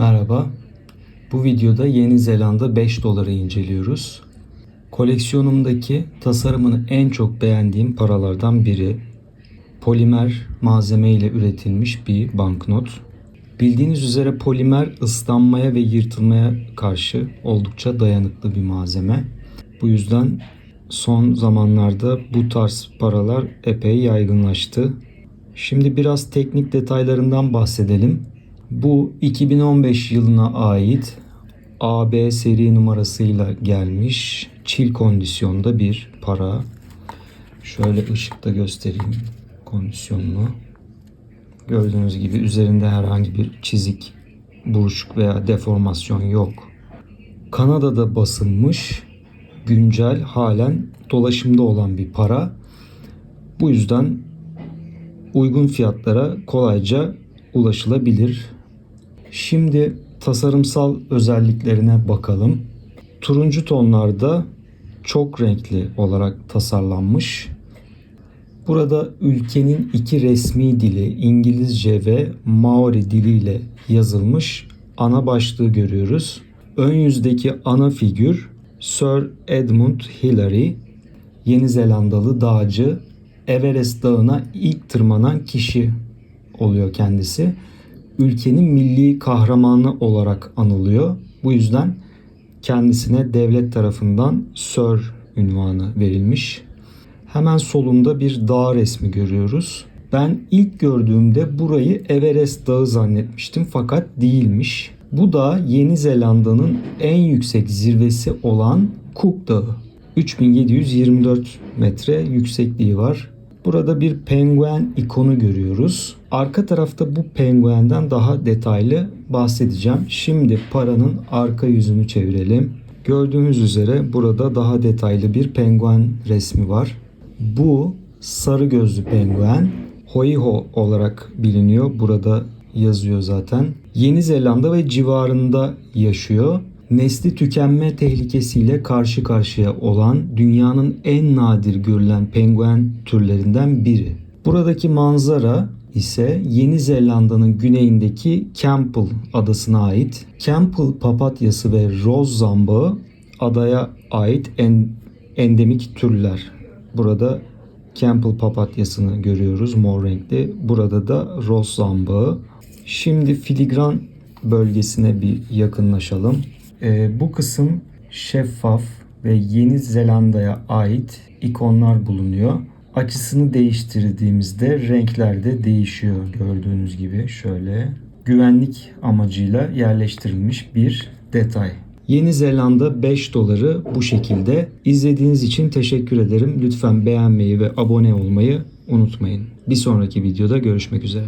Merhaba. Bu videoda Yeni Zelanda 5 doları inceliyoruz. Koleksiyonumdaki tasarımını en çok beğendiğim paralardan biri. Polimer malzeme ile üretilmiş bir banknot. Bildiğiniz üzere polimer ıslanmaya ve yırtılmaya karşı oldukça dayanıklı bir malzeme. Bu yüzden son zamanlarda bu tarz paralar epey yaygınlaştı. Şimdi biraz teknik detaylarından bahsedelim. Bu 2015 yılına ait AB seri numarasıyla gelmiş çil kondisyonda bir para. Şöyle ışıkta göstereyim kondisyonunu. Gördüğünüz gibi üzerinde herhangi bir çizik, buruşuk veya deformasyon yok. Kanada'da basılmış, güncel halen dolaşımda olan bir para. Bu yüzden uygun fiyatlara kolayca ulaşılabilir. Şimdi tasarımsal özelliklerine bakalım. Turuncu tonlarda çok renkli olarak tasarlanmış. Burada ülkenin iki resmi dili İngilizce ve Maori diliyle yazılmış ana başlığı görüyoruz. Ön yüzdeki ana figür Sir Edmund Hillary, Yeni Zelandalı dağcı, Everest Dağı'na ilk tırmanan kişi oluyor kendisi. Ülkenin milli kahramanı olarak anılıyor. Bu yüzden kendisine devlet tarafından Sir ünvanı verilmiş. Hemen solunda bir dağ resmi görüyoruz. Ben ilk gördüğümde burayı Everest Dağı zannetmiştim fakat değilmiş. Bu da Yeni Zelanda'nın en yüksek zirvesi olan Cook Dağı. 3724 metre yüksekliği var. Burada bir penguen ikonu görüyoruz. Arka tarafta bu penguenden daha detaylı bahsedeceğim. Şimdi paranın arka yüzünü çevirelim. Gördüğünüz üzere burada daha detaylı bir penguen resmi var. Bu sarı gözlü penguen Hoiho olarak biliniyor. Burada yazıyor zaten. Yeni Zelanda ve civarında yaşıyor. Nesli tükenme tehlikesiyle karşı karşıya olan dünyanın en nadir görülen penguen türlerinden biri. Buradaki manzara ise Yeni Zelanda'nın güneyindeki Campbell adasına ait. Campbell papatyası ve roz zambağı adaya ait en, endemik türler. Burada Campbell papatyasını görüyoruz mor renkli. Burada da roz zambağı. Şimdi filigran bölgesine bir yakınlaşalım. Ee, bu kısım şeffaf ve Yeni Zelanda'ya ait ikonlar bulunuyor. Açısını değiştirdiğimizde renkler de değişiyor gördüğünüz gibi şöyle. Güvenlik amacıyla yerleştirilmiş bir detay. Yeni Zelanda 5 doları bu şekilde. İzlediğiniz için teşekkür ederim. Lütfen beğenmeyi ve abone olmayı unutmayın. Bir sonraki videoda görüşmek üzere.